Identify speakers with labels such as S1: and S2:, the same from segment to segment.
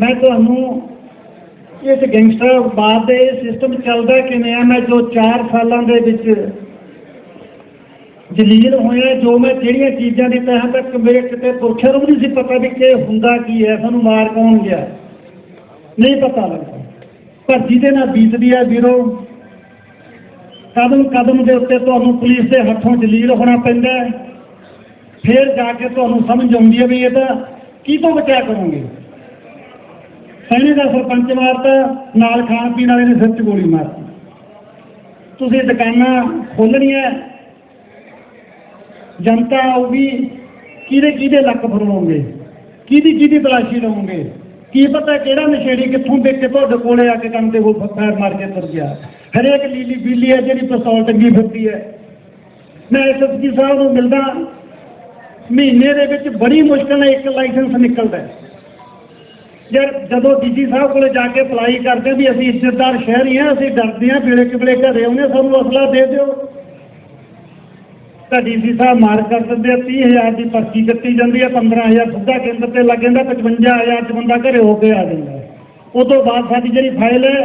S1: ਮੈਂ ਤੁਹਾਨੂੰ ਇਸ ਗੈਂਗਸਟਰ ਗੈਂਗਸਟਰਵਾਦ ਦੇ ਸਿਸਟਮ ਚੱਲਦਾ ਕਿਵੇਂ ਆ? ਮੈਂ ਜੋ 4 ਸਾਲਾਂ ਦੇ ਵਿੱਚ ਜਲੀਲ ਹੋਇਆ, ਜੋ ਮੈਂ ਜਿਹੜੀਆਂ ਚੀਜ਼ਾਂ ਦੀ ਤਹਾਂ ਤੱਕ ਮੇਰੇ ਕਿਤੇ ਪੁਰਖਿਆਂ ਨੂੰ ਵੀ ਨਹੀਂ ਸੀ ਪਤਾ ਵੀ ਕਿ ਹੁੰਦਾ ਕੀ ਹੈ। ਸਾਨੂੰ ਮਾਰ ਕੌਣ ਗਿਆ? ਨਹੀਂ ਪਤਾ ਲੱਗਦਾ। ਪਰ ਜਿਹਦੇ ਨਾਲ ਬੀਤਦੀ ਹੈ ਵੀਰੋ, ਕਦਮ ਕਦਮ ਦੇ ਉੱਤੇ ਤੁਹਾਨੂੰ ਪੁਲਿਸ ਦੇ ਹੱਥੋਂ ਜਲੀਲ ਹੋਣਾ ਪੈਂਦਾ ਫਿਰ ਜਾ ਕੇ ਤੁਹਾਨੂੰ ਸਮਝ ਆਉਂਦੀ ਹੈ ਵੀ ਇਹ ਤਾਂ ਕੀ ਤੋਂ ਬਚਿਆ ਕਰੋਗੇ? ਸੈਣੀ ਦਾ ਸਰਪੰਚ ਮਾਰਤਾ, ਨਾਲ ਖਾਣ ਪੀਣ ਵਾਲੇ ਨੇ ਸਿਰ 'ਚ ਗੋਲੀ ਮਾਰਤੀ। ਤੁਸੀਂ ਦੁਕਾਨਾਂ ਖੋਲਣੀਆਂ ਜਨਤਾ ਉਹ ਵੀ ਕਿਹਦੇ ਕਿਹਦੇ ਲੱਕ ਫਰਵਾਉਂਗੇ ਕਿਹਦੀ ਕਿਹਦੀ ਤਲਾਸ਼ੀ ਲਵੋਗੇ? ਕੀ ਪਤਾ ਕਿਹੜਾ ਨਸ਼ੇੜੀ ਕਿੱਥੋਂ ਦੇਖ ਕੇ ਤੁਹਾਡੇ ਕੋਲੇ ਆ ਕੇ ਕੰਮ ਤੇ ਉਹ ਫੈਰ ਮਾਰ ਕੇ ਤੁਰ ਗਿਆ। ਹਰੇਕ ਲੀਲੀ ਬੀਲੀ ਹੈ ਜਿਹੜੀ ਪਿਸਤੌਲ ਟੰਗੀ ਫਿਰਦੀ ਹੈ। ਮੈਂ ਐਸਐਸਪੀ ਸਾਹਿਬ ਨੂੰ ਮਿਲਦਾ, ਮਹੀਨੇ ਦੇ ਵਿੱਚ ਬੜੀ ਮੁਸ਼ਕਲ ਨਾਲ ਇੱਕ ਲਾਇਸੈਂਸ ਨਿਕਲਦਾ ਹੈ। ਜਦੋਂ ਡੀਜੀ ਸਾਹਿਬ ਕੋਲੇ ਜਾ ਕੇ ਅਪਲਾਈ ਕਰਦੇ ਵੀ ਅਸੀਂ ਇੱਜ਼ਤਦਾਰ ਸ਼ਹਿਰੀ ਹਾਂ ਅਸੀਂ ਡਰਦੇ ਹਾਂ ਵੇਲੇ ਕਿਬਲੇ ਘਰੇ ਆਉਂਦੇ ਸਾਨੂੰ ਅਸਲਾ ਦੇ ਦਿਓ। ਤਾਂ ਡੀਸੀ ਸਾਹਿਬ ਮਾਰ ਕਰ ਦਿੰਦੇ ਆ 30000 ਦੀ ਪਰਚੀ ਕੱਟੀ ਜਾਂਦੀ ਹੈ 15000 ਸਿੱਧਾ ਕੇਂਦਰ ਤੇ ਲੱਗ ਜਾਂਦਾ 55000 ਚ ਬੰਦਾ ਘਰੇ ਹੋ ਕੇ ਆ ਜਾਂਦਾ ਹੈ। ਉਹ ਤੋਂ ਬਾਅਦ ਸਾਡੀ ਜਿਹੜੀ ਫਾਈਲ ਹੈ,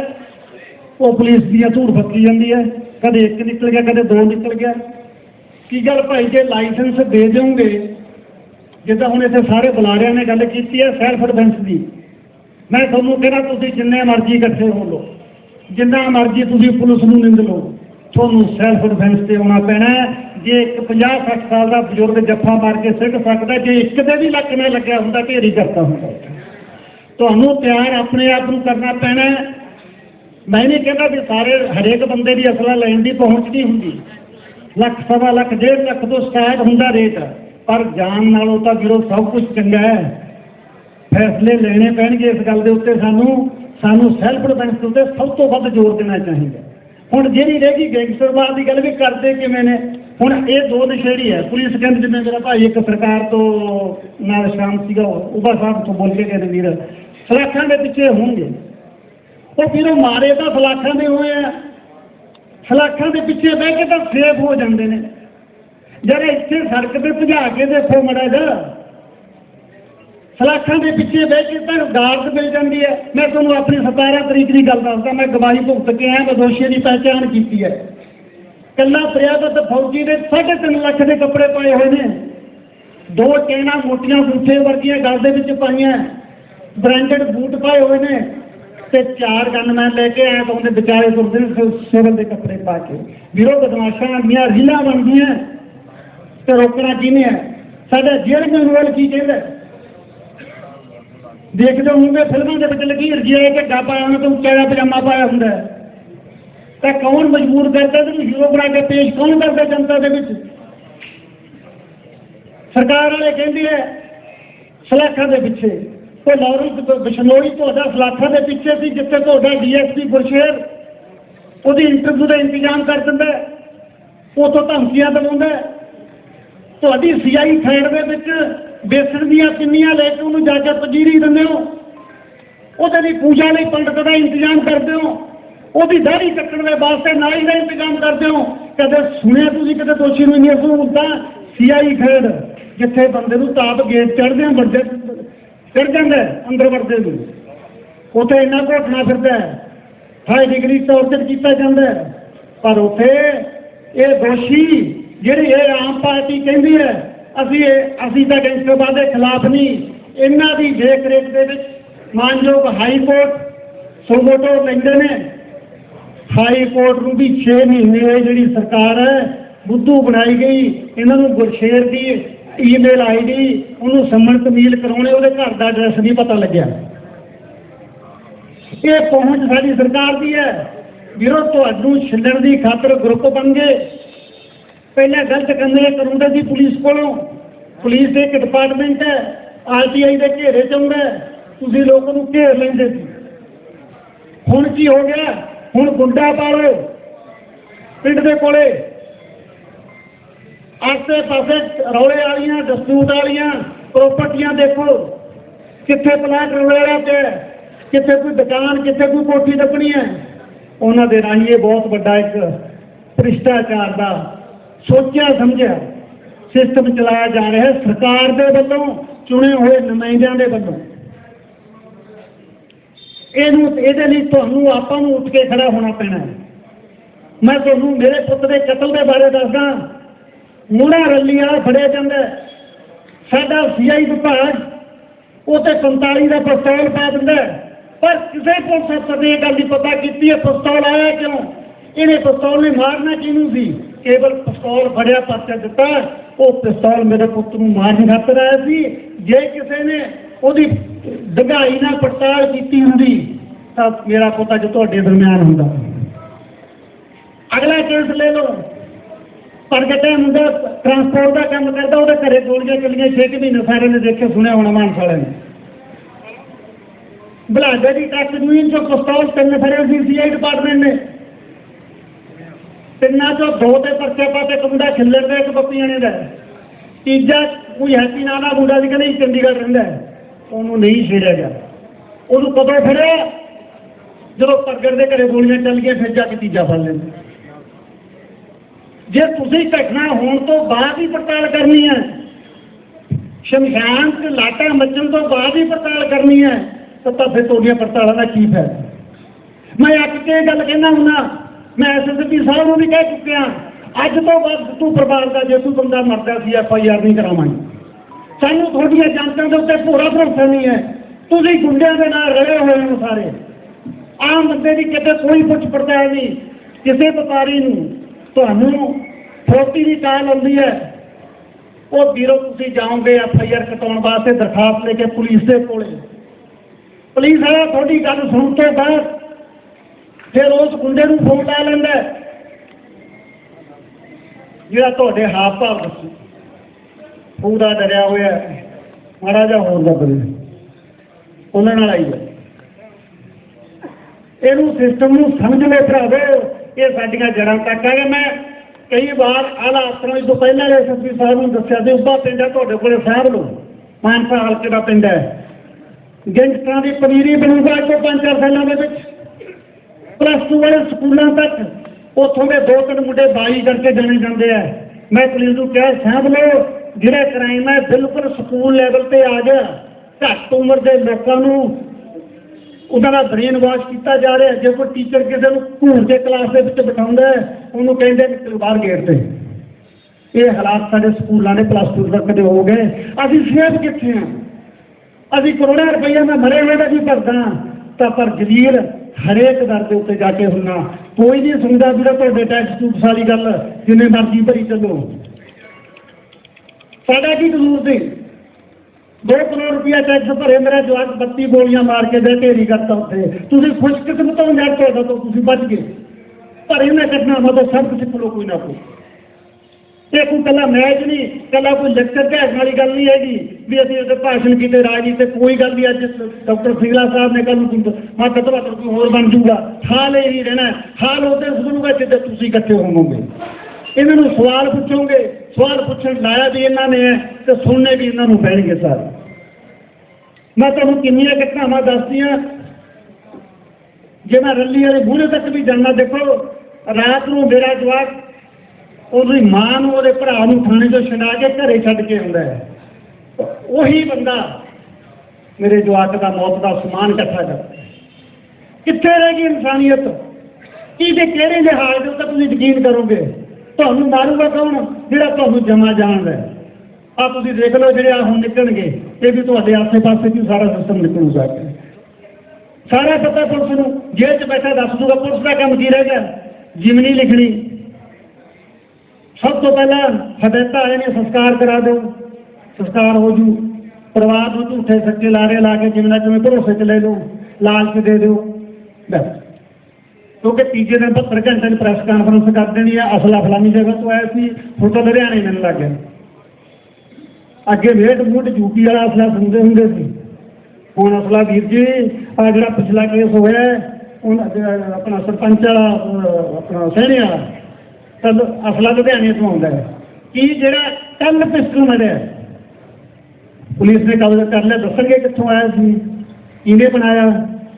S1: ਉਹ ਪੁਲਿਸ ਦੀਆਂ ਧੂੜ ਫੱਕੀ ਜਾਂਦੀ ਹੈ। ਕਦੇ ਇੱਕ ਨਿਕਲ ਗਿਆ, ਕਦੇ ਦੋ ਨਿਕਲ ਗਿਆ। ਕੀ ਗੱਲ ਭਾਈ, ਜੇ ਲਾਇਸੈਂਸ ਦੇ ਦਿਓਗੇ, ਜਿੱਦਾਂ ਹੁਣ ਇੱਥੇ ਸਾਰੇ ਬੁਲਾਰਿਆਂ ਨੇ ਗੱਲ ਕੀਤੀ ਹੈ ਸੈਲਫ ਡਿਫੈਂਸ ਦੀ। ਮੈਂ ਤੁਹਾਨੂੰ ਕਹਿੰਦਾ ਤੁਸੀਂ ਜਿੰਨੇ ਮਰਜ਼ੀ ਇਕੱਠੇ ਹੋ ਲਓ। ਜਿੰਨਾ ਮਰਜ਼ੀ ਤੁਸੀਂ ਪੁਲਿਸ ਨੂੰ ਨਿੰਦ ਲਓ। ਤੁਹਾਨੂੰ ਸੈਲਫ ਡਿਫੈਂਸ ਤੇ ਆਉਣਾ ਪੈਣਾ ਜੇ ਇੱਕ 50 60 ਸਾਲ ਦਾ ਬਜ਼ੁਰਗ ਜੱਫਾ ਮਾਰ ਕੇ ਸਿੱਖ ਸਕਦਾ, ਜੇ ਇੱਕ ਦੇ ਵੀ ਲੱਕ ਨਾਲ ਲੱਗਿਆ ਹੁੰਦਾ, ਢੇਰੀ ਕਰਤਾ ਹੁੰਦਾ। ਤੁਹਾਨੂੰ ਤਿਆਰ ਆਪਣੇ ਆਪ ਨੂੰ ਕਰਨਾ ਪੈਣਾ ਮੈਂ ਨਹੀਂ ਕਹਿੰਦਾ ਵੀ ਸਾਰੇ ਹਰੇਕ ਬੰਦੇ ਦੀ ਅਸਲਾ ਲੈਣ ਦੀ ਪਹੁੰਚ ਨਹੀਂ ਹੁੰਦੀ। ਲੱਖ, ਸਵਾ ਲੱਖ, ਡੇਢ ਲੱਖ ਤੋਂ ਸਟਾਰਟ ਹੁੰਦਾ ਰੇਟ। ਪਰ ਜਾਨ ਨਾਲੋਂ ਤਾਂ ਵੀਰੋ ਸਭ ਕੁਝ ਚੰਗਾ ਹੈ। ਫੈਸਲੇ ਲੈਣੇ ਪੈਣਗੇ ਇਸ ਗੱਲ ਦੇ ਉੱਤੇ ਸਾਨੂੰ ਸਾਨੂੰ ਸੈਲਫ ਡਿਫੈਂਸ ਦੇ ਉੱਤੇ ਸਭ ਤੋਂ ਵੱਧ ਜ਼ੋਰ ਦੇਣਾ ਚਾਹੀਦਾ। ਹੁਣ ਜਿਹੜੀ ਰਹਿ ਗਈ ਗੈਂਗਸਟਰਵਾਦ ਦੀ ਗੱਲ ਵੀ ਕਰਦੇ ਕਿਵੇਂ ਨੇ? ਹੁਣ ਇਹ ਦੋ ਨਸ਼ੇੜੀ ਹੈ। ਪੁਲਿਸ ਕਹਿੰਦੇ ਜਿਵੇਂ ਮੇਰਾ ਭਾਈ ਇੱਕ ਸਰਕਾਰ ਤੋਂ ਨਾਲ ਸ਼ਾਮ ਸੀਗਾ ਉਹ ਉਬਾ ਸਾਹਿਬ ਤੋਂ ਬੋਲ ਕੇ ਕਹਿੰਦੇ ਵੀਰ ਸਲਾਖਾਂ ਦੇ ਪਿੱਛੇ ਹੋਣਗੇ। ਉਹ ਫਿਰ ਉਹ ਮਾਰੇ ਤਾਂ ਸਲਾਖਾਂ ਦੇ ਹੋਏ ਆ। ਸਲਾਖਾਂ ਦੇ ਪਿੱਛੇ ਬਹਿ ਕੇ ਤਾਂ ਸੇਫ ਹੋ ਜਾਂਦੇ ਨੇ। ਜਿਹੜੇ ਇੱਥੇ ਸੜਕ ਤੇ ਭਜਾ ਕੇ ਦੇਖੋ ਮੜਾ ਜਾ। ਸਲਾਖਾਂ ਦੇ ਪਿੱਛੇ ਬਹਿ ਕੇ ਤਾਂ ਗਾਰਡ ਮਿਲ ਜਾਂਦੀ ਹੈ। ਮੈਂ ਤੁਹਾਨੂੰ ਆਪਣੀ 17 ਤਰੀਕ ਦੀ ਗੱਲ ਦੱਸਦਾ, ਮੈਂ ਗਵਾਹੀ ਭੁਗਤ ਕੇ ਆਇਆ ਮੈਂ ਦੋਸ਼ੀਆਂ ਦੀ ਪਹਿਚਾਣ ਕੀਤੀ ਹੈ। ਕੱਲਾ ਪ੍ਰਿਆਦਤ ਫੌਜੀ ਦੇ 3.5 ਲੱਖ ਦੇ ਕੱਪੜੇ ਪਾਏ ਹੋਏ ਨੇ। ਦੋ ਚੈਨਾਂ ਮੋਟੀਆਂ ਗੁੱਠੇ ਵਰਗੀਆਂ ਗਲ ਦੇ ਵਿੱਚ ਪਾਈਆਂ ਬ੍ਰਾਂਡਡ ਬੂਟ ਪਾਏ ਹੋਏ ਨੇ ਤੇ ਚਾਰ ਗਨਮੈਨ ਲੈ ਕੇ ਆਏ ਤਾਂ ਉਹਦੇ ਵਿਚਾਰੇ ਤੁਰਦੇ ਨੇ ਸਿ- ਸਿਵਲ ਦੇ ਕੱਪੜੇ ਪਾ ਕੇ। ਵੀਰੋ, ਬਦਮਾਸ਼ਾਂ ਦੀਆਂ ਰੀਲਾਂ ਬਣਦੀਆਂ ਤੇ ਰੋਕਣਾ ਕਿਵੇਂ ਹੈ? ਸਾਡਾ ਜੇਲ੍ਹ ਮੈਨੂਅਲ ਕੀ ਕਹਿੰਦਾ ਦੇਖਦੇ ਹੋਵੋਗੇ ਫਿਲਮਾਂ ਦੇ ਵਿੱਚ ਲੱਗੀ ਰਜਿਆ ਕਿ ਗਾ ਪਾਇਆ ਹੁੰਦਾ ਤੇ ਉੱਚਾ ਪਜਾਮਾ ਪਾਇਆ ਹੁੰਦਾ ਤਾਂ ਕੌਣ ਮਜਬੂਰ ਕਰਦਾ ਤੇ ਹੀਰੋ ਬਣਾ ਕੇ ਪੇਸ਼ ਕੌਣ ਕਰਦਾ ਜਨਤਾ ਦੇ ਵਿੱਚ ਸਰਕਾਰ ਵਾਲੇ ਕਹਿੰਦੀ ਹੈ ਸਲਾਖਾਂ ਦੇ ਪਿੱਛੇ ਉਹ ਲਾਰੈਂਸ ਬਿਸ਼ਨੋਈ ਤੁਹਾਡਾ ਸਲਾਖਾਂ ਦੇ ਪਿੱਛੇ ਸੀ, ਜਿੱਥੇ ਤੁਹਾਡਾ ਡੀਐਸਪੀ ਗੁਰਸ਼ੇਰ ਉਹਦੀ ਇੰਟਰਵਿਊ ਦਾ ਇੰਤਜ਼ਾਮ ਕਰ ਦਿੰਦਾ ਹੈ। ਉਥੋਂ ਧਮਕੀਆਂ ਦਵਾਉਂਦਾ ਹੈ। ਤੁਹਾਡੀ ਸੀਆਈ ਖੈੜ ਦੇ ਵਿੱਚ ਬੇਸਣ ਦੀਆਂ ਪਿੰਨੀਆਂ ਲੈ ਕੇ ਉਹਨੂੰ ਜਾ ਕੇ ਪਜੀਰੀ ਦਿੰਦੇ ਹੋ। ਉਹਦੇ ਦੀ ਪੂਜਾ ਲਈ ਪੰਡਤ ਦਾ ਇੰਤਜ਼ਾਮ ਕਰਦੇ ਹੋ। ਉਹਦੀ ਦਾੜੀ ਕੱਟਣ ਦੇ ਵਾਸਤੇ ਨਾਈ ਦਾ ਇੰਤਜ਼ਾਮ ਕਰਦੇ ਹੋ। ਕਦੇ ਸੁਣਿਆ ਤੁਸੀਂ, ਕਦੇ ਦੋਸ਼ੀ ਨੂੰ ਇੰਨੀਆਂ ਸਹੂਲਤਾਂ? ਸੀਆਈ ਖੇਡ, ਜਿੱਥੇ ਬੰਦੇ ਨੂੰ ਤਾਪ ਗੇਟ ਚੜਦੇ ਆ, ਵੱਡੇ ਚੜ ਜਾਂਦਾ ਅੰਦਰ ਵੜਦੇ ਨੂੰ। ਉੱਥੇ ਇੰਨਾ ਘੋਟਣਾ ਫਿਰਦਾ ਹੈ। ਹਾਈ ਡਿਗਰੀ ਟੌਰਚਰ ਕੀਤਾ ਜਾਂਦਾ ਪਰ ਉੱਥੇ ਇਹ ਦੋਸ਼ੀ, ਜਿਹੜੀ ਇਹ ਆਮ ਪਾਰਟੀ ਕਹਿੰਦੀ ਹੈ ਅਸੀਂ ਅਸੀਂ ਤਾਂ ਗੈਂਗਸਟਰਵਾਦ ਦੇ ਖਿਲਾਫ ਨਹੀਂ। ਇਹਨਾਂ ਦੀ ਦੇਖ ਰੇਖ ਦੇ ਵਿੱਚ ਮਾਨਯੋਗ ਹਾਈ ਕੋਰਟ ਸੁਮੋਟੋ ਲੈਂਦੇ ਨੇ। ਹਾਈ ਕੋਰਟ ਨੂੰ ਵੀ 6 ਮਹੀਨੇ ਹੋਏ ਜਿਹੜੀ ਸਰਕਾਰ ਹੈ ਬੁੱਧੂ ਬਣਾਈ ਗਈ। ਇਹਨਾਂ ਨੂੰ ਗੁਰਸ਼ੇਰ ਦੀ ਈਮੇਲ ਆਈਡੀ ਉਹਨੂੰ ਸੰਮਣ ਤਮੀਲ ਕਰਾਉਣੇ, ਉਹਦੇ ਘਰ ਦਾ ਐਡਰੈਸ ਨਹੀਂ ਪਤਾ ਲੱਗਿਆ। ਇਹ ਪਹੁੰਚ ਸਾਡੀ ਸਰਕਾਰ ਦੀ ਹੈ। ਵੀਰੋ, ਤੁਹਾਨੂੰ ਛਿੱਲਣ ਦੀ ਖਾਤਰ ਗਰੁੱਪ ਬਣ ਗਏ। ਪਹਿਲਾਂ ਗਲਤ ਕੰਨੇ ਕਰੂੰਦੇ ਸੀ ਪੁਲਿਸ ਕੋਲੋਂ। ਪੁਲਿਸ ਦੇ ਇੱਕ ਡਿਪਾਰਟਮੈਂਟ ਹੈ ਆਰਟੀਆਈ ਦੇ ਘੇਰੇ ਚ ਆਉਂਦਾ ਤੁਸੀਂ ਲੋਕਾਂ ਨੂੰ ਘੇਰ ਲੈਂਦੇ ਸੀ। ਹੁਣ ਕੀ ਹੋ ਗਿਆ? ਹੁਣ ਗੁੰਡਾ ਪਾਲੋ। ਪਿੰਡ ਦੇ ਕੋਲੇ। ਆਸੇ ਪਾਸੇ ਰੌਲੇ ਵਾਲੀਆਂ, ਦਸਤੂਤ ਵਾਲੀਆਂ ਪ੍ਰਾਪਰਟੀਆਂ ਦੇਖੋ। ਕਿੱਥੇ ਪਲਾਟ ਰੌਲੇ ਤੇ ਕਿੱਥੇ ਕੋਈ ਦੁਕਾਨ, ਕਿੱਥੇ ਕੋਈ ਕੋਠੀ ਦੱਬਣੀ ਹੈ। ਉਹਨਾਂ ਦੇ ਰਾਹੀਂ ਇਹ ਬਹੁਤ ਵੱਡਾ ਇੱਕ ਭ੍ਰਿਸ਼ਟਾਚਾਰ ਦਾ ਸੋਚਿਆ ਸਮਝਿਆ। ਸਿਸਟਮ ਚਲਾਇਆ ਜਾ ਰਿਹਾ ਹੈ। ਸਰਕਾਰ ਦੇ ਵੱਲੋਂ ਚੁਣੇ ਹੋਏ ਨੁਮਾਇੰਦਿਆਂ ਦੇ ਵੱਲੋਂ। ਇਹਨੂੰ, ਇਹਦੇ ਲਈ ਤੁਹਾਨੂੰ ਆਪਾਂ ਨੂੰ ਉੱਠ ਕੇ ਖੜਾ ਹੋਣਾ ਪੈਣਾ ਹੈ। ਮੈਂ ਤੁਹਾਨੂੰ ਮੇਰੇ ਪੁੱਤ ਦੇ ਕਤਲ ਦੇ ਬਾਰੇ ਦੱਸਦਾ। ਮੁੰਡਾ ਰੱਲੀ ਵਾਲਾ ਫੜਿਆ ਜਾਂਦਾ ਹੈ। ਸਾਡਾ ਸੀਆਈ ਵਿਭਾਗ ਉਹ ਤੇ 45 ਦਾ ਪਿਸਤੌਲ ਪਾ ਦਿੰਦਾ ਪਰ ਕਿਸੇ ਪੁਲਿਸ ਅਫਸਰ ਨੇ ਇਹ ਗੱਲ ਨਹੀਂ ਪਤਾ ਕੀਤੀ ਇਹ ਪਿਸਤੌਲ ਆਇਆ ਕਿਉਂ? ਇਹਨੇ ਪਿਸਤੌਲ ਨੇ ਮਾਰਨਾ ਕਿਹਨੂੰ ਸੀ? ਕੇਵਲ ਪਿਸਤੌਲ ਫੜਿਆ ਪਰਚਾ ਦਿੱਤਾ, ਉਹ ਪਿਸਤੌਲ ਮੇਰੇ ਪੁੱਤ ਨੂੰ ਮਾਰਨ ਖਾਤਰ ਆਇਆ ਸੀ। ਜੇ ਕਿਸੇ ਨੇ ਉਹਦੀ ਡਗਾਈ ਨਾਲ ਪੜਤਾਲ ਕੀਤੀ ਹੁੰਦੀ, ਤਾਂ ਮੇਰਾ ਪੁੱਤ ਅੱਜ ਤੁਹਾਡੇ ਦਰਮਿਆਨ ਹੁੰਦਾ। ਅਗਲਾ ਕੇਸ ਲੈ ਲਓ। ਪ੍ਰਗਟਿਆ ਮੁੰਡਾ ਟਰਾਂਸਪੋਰਟ ਦਾ ਕੰਮ ਕਰਦਾ, ਉਹਦੇ ਘਰੇ ਗੋਲੀਆਂ ਚੱਲੀਆਂ 6 ਮਹੀਨੇ ਸਾਰੇ ਨੇ ਦੇਖੇ, ਸੁਣਿਆ ਹੋਣਾ ਮਾਨਸ ਵਾਲਿਆਂ ਨੇ। ਬਲਾਡੇ ਦੀ ਟੱਕ ਨੂੰ ਚੋਂ ਪਿਸਤੌਲ ਤਿੰਨ ਫੜੇ ਸੀ ਸੀਆਈ ਡਿਪਾਰਟਮੈਂਟ ਨੇ। ਤਿੰਨਾਂ ਚੋਂ ਦੋ ਤੇ ਪਰਚੇ ਪਾ ਤੇ ਇੱਕ ਮੁੰਡਾ ਖਿੱਲਰ ਦਾ ਇੱਕ ਬੱਪੀਆਣੇ ਦਾ। ਤੀਜਾ ਕੋਈ ਹੈਪੀ ਨਾਂ ਦਾ ਮੁੰਡਾ ਸੀ ਕਹਿੰਦੇ ਚੰਡੀਗੜ੍ਹ ਰਹਿੰਦਾ ਉਹਨੂੰ ਨਹੀਂ ਛੇੜਿਆ ਗਿਆ। ਉਹਨੂੰ ਕਦੋਂ ਫੜਿਆ ਜਦੋਂ ਪ੍ਰਗਟ ਦੇ ਘਰੇ ਗੋਲੀਆਂ ਚੱਲ ਗਈਆਂ, ਫਿਰ ਜਾ ਕੇ ਤੀਜਾ ਫੜ ਲੈਂਦੇ। ਜੇ ਤੁਸੀਂ ਘਟਨਾ ਹੋਣ ਤੋਂ ਬਾਅਦ ਹੀ ਪੜਤਾਲ ਕਰਨੀ ਹੈ, ਸ਼ਮਸ਼ਾਨ ਤੇ ਲਾਟਾਂ ਮੱਚਣ ਤੋਂ ਬਾਅਦ ਹੀ ਪੜਤਾਲ ਕਰਨੀ ਹੈ, ਤਾਂ ਫਿਰ ਤੁਹਾਡੀਆਂ ਪੜਤਾਲਾਂ ਦਾ ਕੀ ਫਾਇਦਾ? ਮੈਂ ਅੱਕ ਕੇ ਇਹ ਗੱਲ ਕਹਿਣਾ ਹੁੰਦਾ ਮੈਂ ਐਸਐਸਪੀ ਸਾਹਿਬ ਨੂੰ ਵੀ ਕਹਿ ਚੁੱਕਿਆ, ਅੱਜ ਤੋਂ ਬਾਅਦ ਤੂੰ ਪਰਿਵਾਰ ਦਾ ਜੇ ਤੂੰ ਬੰਦਾ ਮਰਦਾ ਸੀ ਐਫ ਆਈ ਆਰ ਨਹੀਂ ਕਰਾਵਾਂਗੇ। ਸਾਨੂੰ ਤੁਹਾਡੀਆਂ ਜਾਂਚਾਂ ਦੇ ਉੱਤੇ ਪੂਰਾ ਭਰੋਸਾ ਨਹੀਂ ਹੈ। ਤੁਸੀਂ ਗੁੰਡਿਆਂ ਦੇ ਨਾਲ ਰਲੇ ਹੋਏ ਹੋ ਸਾਰੇ। ਆਮ ਬੰਦੇ ਦੀ ਕਿਤੇ ਕੋਈ ਪੁੱਛ ਪੜਤਾਲ ਨਹੀਂ। ਕਿਸੇ ਵਪਾਰੀ ਨੂੰ ਤੁਹਾਨੂੰ ਫਰੋਤੀ ਦੀ ਕਾਲ ਆਉਂਦੀ ਹੈ। ਉਹ ਵੀਰੋ, ਤੁਸੀਂ ਜਾਓਗੇ ਐਫ ਆਈ ਆਰ ਕਟਾਉਣ ਵਾਸਤੇ ਦਰਖਾਸਤ ਲੈ ਕੇ ਪੁਲਿਸ ਦੇ ਕੋਲੇ। ਪੁਲਿਸ ਵਾਲਾ ਤੁਹਾਡੀ ਗੱਲ ਸੁਣ ਤੋਂ ਬਾਅਦ ਫਿਰ ਉਸ ਗੁੰਡੇ ਨੂੰ ਫੋਨ ਲਾ ਲੈਂਦਾ ਜਿਹੜਾ ਤੁਹਾਡੇ ਹਾਵ ਭਾਵ ਦੱਸੂ ਪੂਰਾ ਡਰਿਆ ਹੋਇਆ ਮਾੜਾ ਜਿਹਾ ਹੋਰ ਦੱਬ ਦੇ। ਉਹਨਾਂ ਨਾਲ ਆਈ ਹੈ ਇਹਨੂੰ ਸਿਸਟਮ ਨੂੰ ਸਮਝ ਲੈ ਭਰਾਵੋ, ਇਹ ਸਾਡੀਆਂ ਜੜਾਂ ਤੱਕ ਹੈ ਮੈਂ ਕਈ ਵਾਰ ਆਲਾ ਅਫਸਰਾਂ ਤੋਂ ਪਹਿਲਾਂ ਐਸਐਸਪੀ ਸਾਹਿਬ ਨੂੰ ਦੱਸਿਆ ਸੀ ਉੱਪਾ ਪਿੰਡ ਹੈ ਤੁਹਾਡੇ ਕੋਲੇ ਸਾਹਿਬ ਲੋ ਮਾਨਸਾ ਹਲਕੇ ਦਾ ਪਿੰਡ ਹੈ। ਗੈਂਗਸਟਰਾਂ ਦੀ ਪਨੀਰੀ ਬਣੂਗਾ ਅੱਜ ਤੋਂ ਪੰਜ ਚਾਰ ਸਾਲਾਂ ਦੇ ਵਿੱਚ। ਪਲੱਸ 2 ਵਾਲੇ ਸਕੂਲਾਂ ਤੱਕ, ਉੱਥੋਂ ਦੇ ਦੋ ਤਿੰਨ ਮੁੰਡੇ ਬਾਈ ਕਰਕੇ ਜਾਣੇ ਜਾਂਦੇ ਆ। ਮੈਂ ਪੁਲਿਸ ਨੂੰ ਕਿਹਾ, ਸਾਂਭ ਲਓ, ਜਿਹੜਾ ਕ੍ਰਾਈਮ ਹੈ, ਬਿਲਕੁਲ ਸਕੂਲ ਲੈਵਲ ਤੇ ਆ ਗਿਆ। ਘੱਟ ਉਮਰ ਦੇ ਲੋਕਾਂ ਨੂੰ ਉਹਨਾਂ ਦਾ ਬ੍ਰੇਨ ਵਾਸ਼ ਕੀਤਾ ਜਾ ਰਿਹਾ ਜੇ ਕੋਈ ਟੀਚਰ ਕਿਸੇ ਨੂੰ ਘੂਰ ਕੇ ਕਲਾਸ ਦੇ ਵਿੱਚ ਬਿਠਾਉਂਦਾ ਉਹਨੂੰ ਕਹਿੰਦੇ ਨੇ ਚਲੋ ਬਾਹਰ ਗੇਟ ਤੇ। ਇਹ ਹਾਲਾਤ ਸਾਡੇ ਸਕੂਲਾਂ ਦੇ ਪਲੱਸ 2 ਤੱਕ ਦੇ ਹੋ ਗਏ। ਅਸੀਂ ਸੇਫ ਕਿੱਥੇ ਹਾਂ ਅਸੀਂ ਕਰੋੜਾਂ ਰੁਪਈਆ ਮੈਂ ਮਰੇ ਹੋਏ ਦਾ ਵੀ ਭਰਦਾ ਤਾਂ ਪਰ ਜਲੀਲ ਹਰੇਕ ਦਰ ਦੇ ਉੱਤੇ ਜਾ ਕੇ ਹੁੰਨਾ। ਕੋਈ ਨਹੀਂ ਸੁਣਦਾ ਵੀਰਾ ਤੁਹਾਡੇ ਟੈਕਸ ਟੂਕਸ ਵਾਲੀ ਗੱਲ, ਜਿੰਨੇ ਮਰਜ਼ੀ ਭਰੀ ਚੱਲੋ। ਸਾਡਾ ਕੀ ਕਸੂਰ ਸੀ? 2 ਕਰੋੜ ਰੁਪਇਆ ਟੈਕਸ ਭਰੇ ਮੇਰਾ ਜਵਾਕ 32 ਗੋਲੀਆਂ ਮਾਰ ਕੇ ਦੇ ਢੇਰੀ ਕਰਤਾ ਉੱਥੇ। ਤੁਸੀਂ ਖੁਸ਼ਕਿਸਮਤ ਹੋ ਜਾ ਤੁਹਾਡਾ ਤੋਂ ਤੁਸੀਂ ਬਚ ਗਏ। ਪਰ ਇਹਨਾਂ ਘਟਨਾਵਾਂ ਤੋਂ ਸਭ ਕੁਝ ਕੋਲੋਂ ਕੋਈ ਨਾ ਕੋਈ ਇਹ ਕੋਈ ਕੱਲਾ ਮੈਚ ਨਹੀਂ ਕੱਲਾ ਕੋਈ ਲੈਕਚਰ ਕਹਿਣ ਵਾਲੀ ਗੱਲ ਨਹੀਂ ਹੈਗੀ। ਵੀ ਅਸੀਂ ਉਹਦੇ ਭਾਸ਼ਣ ਕੀਤੇ, ਰਾਜਨੀਤੀ ਤੇ ਕੋਈ ਗੱਲ ਨਹੀਂ, ਅੱਜ ਡਾਕਟਰ ਸਿੰਘਲਾ ਸਾਹਿਬ ਨੇ ਕੱਲ ਨੂੰ ਮਾ ਕਤਵਾ ਕੋਈ ਹੋਰ ਬਣ ਜੂਗਾ ਹਾਲ ਇਹ ਹੀ। ਰਹਿਣਾ ਹਾਲ ਉਹਦੇ ਸੁਣੂਗਾ ਜਿੱਦੇ ਤੁਸੀਂ ਇਕੱਠੇ ਹੋਵੋਗੇ। ਇਹਨਾਂ ਨੂੰ ਸਵਾਲ ਪੁੱਛੋਗੇ, ਸਵਾਲ ਪੁੱਛਣ ਲਾਇਆ ਵੀ ਇਹਨਾਂ ਨੇ ਹੈ ਤੇ ਸੁਣਨੇ ਵੀ ਇਹਨਾਂ ਨੂੰ ਪੈਣਗੇ ਸਾਰੇ। ਮੈਂ ਤੁਹਾਨੂੰ ਕਿੰਨੀਆਂ ਘਟਨਾਵਾਂ ਦੱਸਦੀਆਂ। ਜੇ ਮੈਂ ਰੱਲੀ ਵਾਲੇ ਬੂਹੇ ਤੱਕ ਵੀ ਜਾਣਾ ਦੇਖੋ, ਰਾਤ ਨੂੰ ਮੇਰਾ ਜਵਾਕ, ਉਹਦੀ ਮਾਂ ਨੂੰ, ਉਹਦੇ ਭਰਾ ਨੂੰ ਥਾਣੇ ਤੋਂ ਛਡਾ ਕੇ ਘਰੇ ਛੱਡ ਕੇ ਆਉਂਦਾ ਹੈ। ਉਹੀ ਬੰਦਾ ਮੇਰੇ ਜਵਾਕ ਦਾ, ਮੌਤ ਦਾ ਸਮਾਨ ਇਕੱਠਾ ਕਰਦਾ ਕਿੱਥੇ ਰਹਿ ਗਈ ਇਨਸਾਨੀਅਤ? ਕੀ ਕਿਹੜੇ ਲਿਹਾਜ਼ ਦੇ ਉੱਤੇ ਤੁਸੀਂ ਯਕੀਨ ਕਰੋਗੇ? ਤੁਹਾਨੂੰ ਮਾਰੂਗਾ ਕੌਣ? ਜਿਹੜਾ ਤੁਹਾਨੂੰ ਜਮਾ ਜਾਣਦਾ ਹੈ। ਆ ਤੁਸੀਂ ਦੇਖ ਲਓ ਜਿਹੜੇ ਆ ਹੁਣ ਨਿਕਲਣਗੇ, ਇਹ ਵੀ ਤੁਹਾਡੇ ਆਸੇ-ਪਾਸੇ ਵੀ ਸਾਰਾ ਸਿਸਟਮ ਨਿਕਲੂ ਸਕਦਾ ਸਾਰਾ ਪਤਾ ਪੁਲਿਸ ਨੂੰ। ਜੇਲ੍ਹ 'ਚ ਬੈਠਾ ਦੱਸ ਦੂਗਾ, ਪੁਲਿਸ ਦਾ ਕੰਮ ਕੀ ਰਹਿ ਗਿਆ? ਜਿਮਨੀ ਲਿਖਣੀ। ਸਭ ਤੋਂ ਪਹਿਲਾਂ ਹਦਾਇਤਾਂ ਆਏ ਨੇ ਸੰਸਕਾਰ ਕਰਾ ਦਿਓ। ਸੰਸਕਾਰ ਹੋ ਜੂ ਪਰਿਵਾਰ ਨੂੰ ਝੂਠੇ ਸੱਚੇ ਲਾਰੇ ਲਾ ਕੇ ਜਿਵੇਂ ਨਾ ਜਿਵੇਂ ਭਰੋਸੇ 'ਚ ਲੈ ਲਓ ਲਾਲਚ ਦੇ ਦਿਓ। ਬਸ। ਕਿਉਂਕਿ ਤੀਜੇ ਦਿਨ 72 ਘੰਟੇ ਦੀ ਪ੍ਰੈਸ ਕਾਨਫਰੰਸ ਕਰ ਦੇਣੀ ਹੈ ਅਸਲਾ ਫਲਾਨੀ ਜਗ੍ਹਾ ਤੋਂ ਆਇਆ ਸੀ ਹੁਣ ਤਾਂ ਲੁਧਿਆਣੇ ਮੈਨੂੰ ਲੱਗ ਗਿਆ। ਅੱਗੇ ਵੇਟ ਮੂਟ ਯੂਪੀ ਵਾਲਾ ਅਸਲਾ ਸੁਣਦੇ ਹੁੰਦੇ ਸੀ। ਹੁਣ ਅਸਲਾ ਵੀਰ ਜੀ ਆ ਜਿਹੜਾ ਪਿਛਲਾ ਕੇਸ ਹੋਇਆ ਹੈ, ਆਪਣਾ ਸਰਪੰਚ ਵਾਲਾ ਆਪਣਾ ਸਹਿਣੇ ਵਾਲਾ ਤਾਂ ਅਸਲਾ ਲੁਧਿਆਣੇ ਤੋਂ ਆਉਂਦਾ ਹੈ। ਕੀ ਜਿਹੜਾ ਕੱਲ ਪਿਸਟਲ ਮੜਿਆ ਪੁਲਿਸ ਨੇ ਕਬਜ਼ਾ ਕਰ ਲਿਆ, ਦੱਸਣਗੇ ਕਿੱਥੋਂ ਆਇਆ ਸੀ ਇਹਨੇ ਬਣਾਇਆ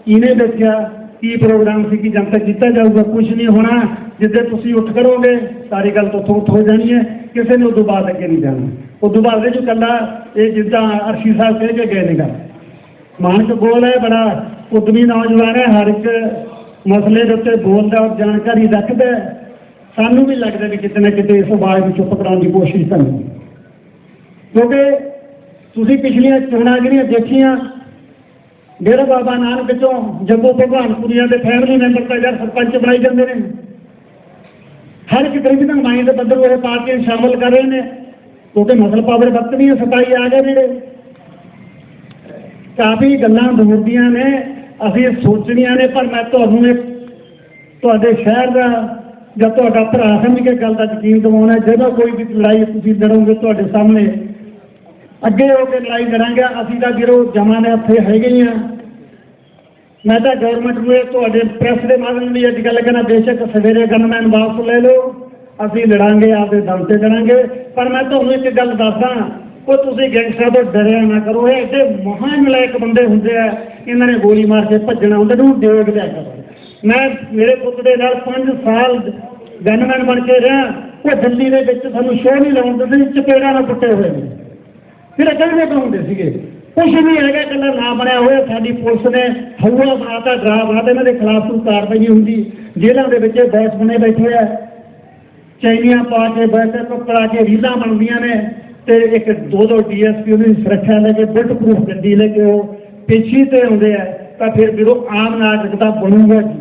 S1: ਇਹਨੇ ਦੱਸਿਆ ਕੀ ਪ੍ਰੋਗਰਾਮ ਸੀ, ਕਿ ਜਨਤਕ ਕੀਤਾ ਜਾਊਗਾ ਕੁਝ ਨਹੀਂ ਹੋਣਾ, ਜਿੱਦੇ ਤੁਸੀਂ ਉੱਠ ਕਰੋਗੇ ਸਾਰੀ ਗੱਲ ਤੋਂ ਉੱਥੋਂ ਉੱਠ ਹੋ ਜਾਣੀ ਹੈ, ਕਿਸੇ ਨੇ ਉਦੋਂ ਬਾਅਦ ਅੱਗੇ ਨਹੀਂ ਜਾਣਾ। ਉਦੋਂ ਬਾਅਦ ਦੇ ਜੋ ਕੱਲਾ ਇਹ ਜਿੱਦਾਂ ਅਰਸ਼ੀ ਸਾਹਿਬ ਕਹਿ ਕੇ ਗਏ ਨੇਗਾ। ਮਾਨਕ ਬੋਲ ਹੈ, ਬੜਾ ਉਦਮੀ ਨੌਜਵਾਨ ਹੈ, ਹਰ ਇੱਕ ਮਸਲੇ ਦੇ ਉੱਤੇ ਬੋਲਦਾ ਔਰ ਜਾਣਕਾਰੀ ਰੱਖਦਾ ਸਾਨੂੰ ਵੀ ਲੱਗਦਾ ਵੀ ਕਿਤੇ ਨਾ ਕਿਤੇ ਇਸ ਆਵਾਜ਼ ਨੂੰ ਚੁੱਪ ਕਰਾਉਣ ਦੀ ਕੋਸ਼ਿਸ਼ ਕਰਨੀ। ਕਿਉਂਕਿ ਤੁਸੀਂ ਪਿਛਲੀਆਂ ਚੋਣਾਂ ਜਿਹੜੀਆਂ ਦੇਖੀਆਂ, ਡੇਰਾ ਬਾਬਾ ਨਾਨਕ 'ਚੋਂ ਜੰਮੂ ਭਗਵਾਨਪੁਰੀਆਂ ਦੇ ਫੈਮਿਲੀ ਮੈਂਬਰ ਤਾਂ ਯਾਰ ਸਰਪੰਚ ਬਣਾਈ ਜਾਂਦੇ ਨੇ। ਹਰ ਇੱਕ ਗਰੀਬ ਦੇ ਪੱਧਰ ਉਹ ਪਾਰਟੀ ਸ਼ਾਮਲ ਕਰ ਰਹੇ ਨੇ। ਕਿਉਂਕਿ ਮਸਲ ਪਾਵਰ ਵਕਤ ਵਕਤਨੀ ਸਤਾਈ ਆ ਗਏ ਜਿਹੜੇ ਕਾਫੀ ਗੱਲਾਂ ਦੂਰਦੀਆਂ ਨੇ, ਅਸੀਂ ਸੋਚਣੀਆਂ ਨੇ, ਪਰ ਮੈਂ ਤੁਹਾਨੂੰ ਇੱਕ ਤੁਹਾਡੇ ਸ਼ਹਿਰ ਦਾ ਜਾਂ ਤੁਹਾਡਾ ਭਰਾ ਸਮਝ ਕੇ ਗੱਲ ਦਾ ਯਕੀਨ ਦਿਵਾਉਣਾ ਜਦੋਂ ਕੋਈ ਵੀ ਲੜਾਈ ਤੁਸੀਂ ਲੜੋਗੇ ਤੁਹਾਡੇ ਸਾਹਮਣੇ ਅੱਗੇ ਹੋ ਕੇ ਲੜਾਈ ਲੜਾਂਗੇ ਅਸੀਂ ਤਾਂ ਵੀਰੋ ਜਮਾਂ ਨੇ ਉੱਥੇ ਹੈਗੇ ਹੀ ਆ। ਮੈਂ ਤਾਂ ਗਵਰਨਮੈਂਟ ਨੂੰ ਇਹ ਤੁਹਾਡੇ ਪ੍ਰੈਸ ਦੇ ਮਾਧਿਅਮ ਲਈ ਅੱਜ ਗੱਲ ਕਰਨਾ ਬੇਸ਼ੱਕ ਸਵੇਰੇ ਗਨਮੈਨ ਵਾਪਸ ਲੈ ਲਓ ਅਸੀਂ ਲੜਾਂਗੇ ਆਪਦੇ ਦਮ ਤੇ ਲੜਾਂਗੇ। ਪਰ ਮੈਂ ਤੁਹਾਨੂੰ ਇੱਕ ਗੱਲ ਦੱਸਦਾ ਉਹ ਤੁਸੀਂ ਗੈਂਗਸਟਰ ਤੋਂ ਡਰਿਆ ਨਾ ਕਰੋ ਇਹ ਐਡੇ ਮਹਾਨ ਨਲਾਇਕ ਬੰਦੇ ਹੁੰਦੇ ਆ ਇਹਨਾਂ ਨੇ ਗੋਲੀ ਮਾਰ ਕੇ ਭੱਜਣਾ ਹੁੰਦਾ ਨੂੰ ਦੇਖ ਲਿਆ ਕਰੋ। ਮੈਂ ਮੇਰੇ ਪੁੱਤ ਦੇ ਨਾਲ 5 ਸਾਲ ਗਨਮੈਨ ਬਣ ਕੇ ਰਿਹਾ ਉਹ ਦਿੱਲੀ ਦੇ ਵਿੱਚ ਸਾਨੂੰ ਸ਼ੋਅ ਨਹੀਂ ਲਾਉਣ ਦਿੰਦੇ ਸੀ, ਚਪੇੜਾਂ ਨਾਲ ਕੁੱਟੇ ਹੋਏ ਨੇ। ਫਿਰ ਕਹਿੰਦੇ ਹੁੰਦੇ ਸੀਗੇ। ਕੁਛ ਨਹੀਂ ਹੈਗਾ, ਇਕੱਲਾ ਨਾ ਬਣਿਆ ਹੋਇਆ। ਸਾਡੀ ਪੁਲਿਸ ਨੇ ਹਵਾ ਬਣਾਤਾ, ਡਰਾ ਬਣਾਤਾ। ਇਹਨਾਂ ਦੇ ਖਿਲਾਫ ਕੋਈ ਕਾਰਵਾਈ ਨਹੀਂ ਹੁੰਦੀ। ਜੇਲ੍ਹਾਂ ਦੇ ਵਿੱਚ ਬੈਸ ਬਣੇ ਬੈਠੇ ਆ। ਚੈਨੀਆਂ ਪਾ ਕੇ ਬੈਠੇ ਪਕੜਾ ਕੇ ਰੀਲਾਂ ਬਣਦੀਆਂ ਨੇ। ਤੇ ਇੱਕ ਦੋ ਦੋ ਡੀਐਸਪੀ ਉਹਦੀ ਸੁਰੱਖਿਆ ਲੈ ਕੇ ਬੁਲਟ ਪ੍ਰੂਫ ਗੱਡੀ ਲੈ ਕੇ ਉਹ ਪੇਸ਼ੀ ਤੇ ਆਉਂਦੇ ਆ। ਤਾਂ ਫਿਰ ਵੀਰੋ, ਆਮ ਨਾਗਰਿਕ ਦਾ ਬਣੂਗਾ ਕੀ?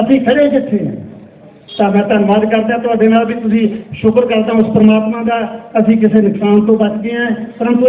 S1: ਅਸੀਂ ਖੜੇ ਕਿੱਥੇ ਹਾਂ ਤਾਂ ਮੈਂ ਧੰਨਵਾਦ ਕਰਦਾ ਤੁਹਾਡੇ ਨਾਲ ਵੀ ਤੁਸੀਂ ਸ਼ੁਕਰ ਕਰਦਾ ਉਸ ਪਰਮਾਤਮਾ ਦਾ ਅਸੀਂ ਕਿਸੇ ਨੁਕਸਾਨ ਤੋਂ ਬਚ ਗਏ ਹਾਂ। ਪਰੰਤੂ